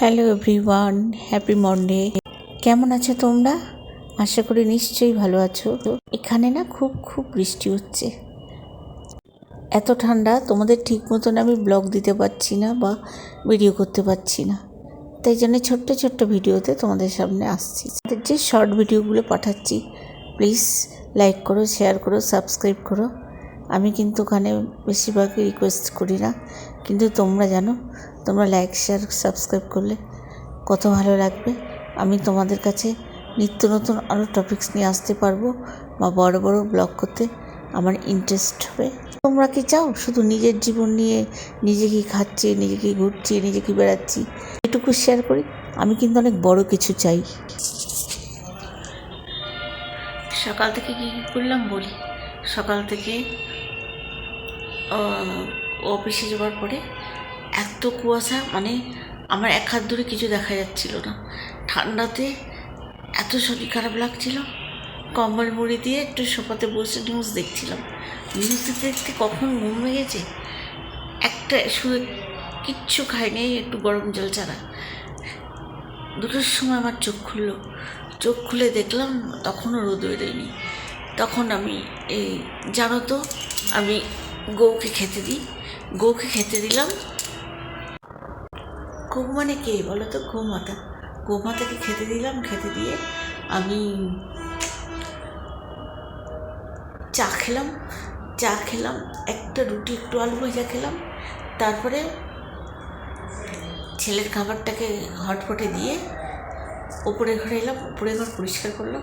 Hello everyone happy Monday কেমন আছো তোমরা? আশা করি নিশ্চয়ই ভালো আছো। এখানে না খুব খুব বৃষ্টি হচ্ছে। এত ঠান্ডা, তোমাদের ঠিক মতন আমি ব্লগ দিতে পারছি না বা ভিডিও করতে পারছি না। তাই জন্য ছোট্ট ছোট্ট ভিডিওতে তোমাদের সামনে আসছি। যে শর্ট ভিডিওগুলো পাঠাচ্ছি প্লিজ লাইক করো শেয়ার করো সাবস্ক্রাইব করো। আমি কিন্তু ওখানে বেশিরভাগই রিকোয়েস্ট করি না। কিন্তু তোমরা জানো তোমরা লাইক শেয়ার সাবস্ক্রাইব করলে কত ভালো লাগবে। আমি তোমাদের কাছে নিত্য নতুন আরও টপিকস নিয়ে আসতে পারব বা বড় বড় ব্লগ করতে আমার ইন্টারেস্ট হবে। তোমরা কি চাও? শুধু নিজের জীবন নিয়ে নিজে কি খাচ্ছি, নিজে কি ঘুরছি, নিজে কি বেড়াচ্ছি, এটুকু শেয়ার করি। আমি কিন্তু অনেক বড় কিছু চাই। সকাল থেকে কী কী করলাম বলি? সকাল থেকে অফিসে যাওয়ার পরে এত কুয়াশা মানে আমার এক হাত ধরে কিছু দেখা যাচ্ছিল না। ঠান্ডাতে এত শরীর খারাপ লাগছিল। কম্বল মুড়ি দিয়ে একটু সোফাতে বসে নিউজ দেখছিলাম। নিউজ দেখতে দেখতে কখন ঘুম গেছে? একটা শুধু কিচ্ছু খাইনি একটু গরম জল ছাড়া। দুটোর সময় আমার চোখ খুললো। চোখ খুলে দেখলাম তখনও রোদ বেরোয়নি। তখন আমি, এই জানো তো, আমি গৌকে খেতে দিই। গৌকে খেতে দিলাম গৌ মানে কে বলো তো গৌমাতা গৌমাতাকে খেতে দিলাম, খেতে দিয়ে আমি চা খেলাম। চা খেলাম, একটা রুটি, একটু আলু ভাজা খেলাম। তারপরে ছেলের খাবারটাকে হটপটে দিয়ে উপরে ঘরে এলাম উপরে ঘর পরিষ্কার করলাম,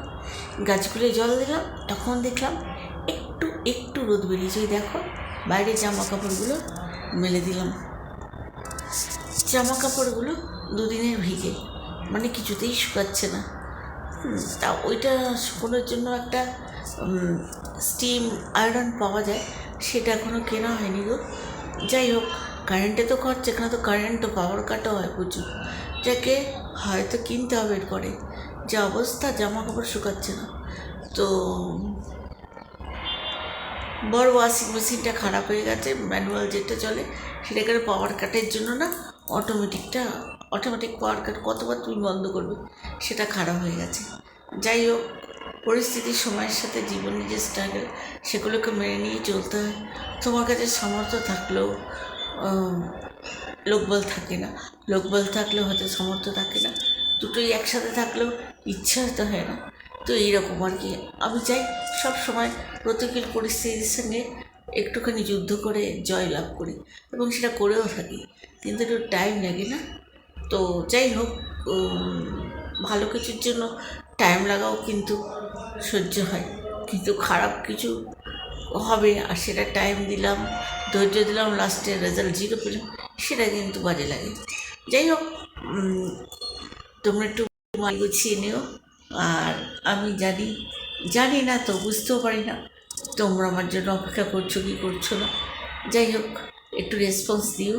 গাছগুলোয় জল দিলাম। তখন দেখলাম একটু একটু রোদ বেরিয়েছে। দেখো বাইরে জামা কাপড়গুলো মেলে দিলাম। জামা কাপড়গুলো দুদিনের ভিজে মানে কিছুতেই শুকাচ্ছে না। তা ওইটা শুকোনোর জন্য একটা স্টিম আয়রন পাওয়া যায়, সেটা এখনও কেনা হয়নি গো। যাই হোক কারেন্টে তো খরচ, এখানে তো কারেন্ট তো পাওয়ার কাটও হয় প্রচুর। যাকে হয়তো কিনতে হবে এরপরে। যে অবস্থা জামা কাপড় শুকাচ্ছে না। তো, বড় ওয়াশিং মেশিনটা খারাপ হয়ে গেছে ম্যানুয়াল যেটা চলে সেটাকে পাওয়ার কাটের জন্য না? অটোমেটিকটা অটোমেটিক পাওয়ার কাট কতবার তুমি বন্ধ করবে, সেটা খারাপ হয়ে গেছে। যাই হোক পরিস্থিতির সময়ের সাথে জীবনের যে স্ট্রাগল সেগুলোকে মেনে নিয়ে চলতে হয়। তোমার কাছে সামর্থ্য থাকলেও লোকবল থাকে না। লোকবল থাকলেও হয়তো সামর্থ্য থাকে না। দুটোই একসাথে থাকলেও ইচ্ছা হয়তো হয় না। তো এইরকম আর কি। আমি চাই সব সময় প্রতিকূল পরিস্থিতির সঙ্গে একটুখানি যুদ্ধ করে জয় লাভ করি এবং সেটা করেও থাকি। কিন্তু একটু টাইম লাগে না। তো যাই হোক ভালো কিছুর জন্য টাইম লাগাও কিন্তু সহ্য হয়। কিন্তু খারাপ কিছু হবে আর সেটা টাইম দিলাম, ধৈর্য দিলাম লাস্টে রেজাল্ট জিরো পেলাম, সেটা কিন্তু বাজে লাগে। যাই হোক তোমরা একটু গুছিয়ে নিও। আর আমি জানি জানি না তো, বুঝতেও পারি না। তোমরা আমার জন্য অপেক্ষা করছ, কি করছ না? যাই হোক, একটু রেসপন্স দিও,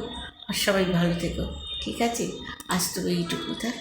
আর সবাই ভালো থেকো, ঠিক আছে? আজ তবে এইটুকু, থাক।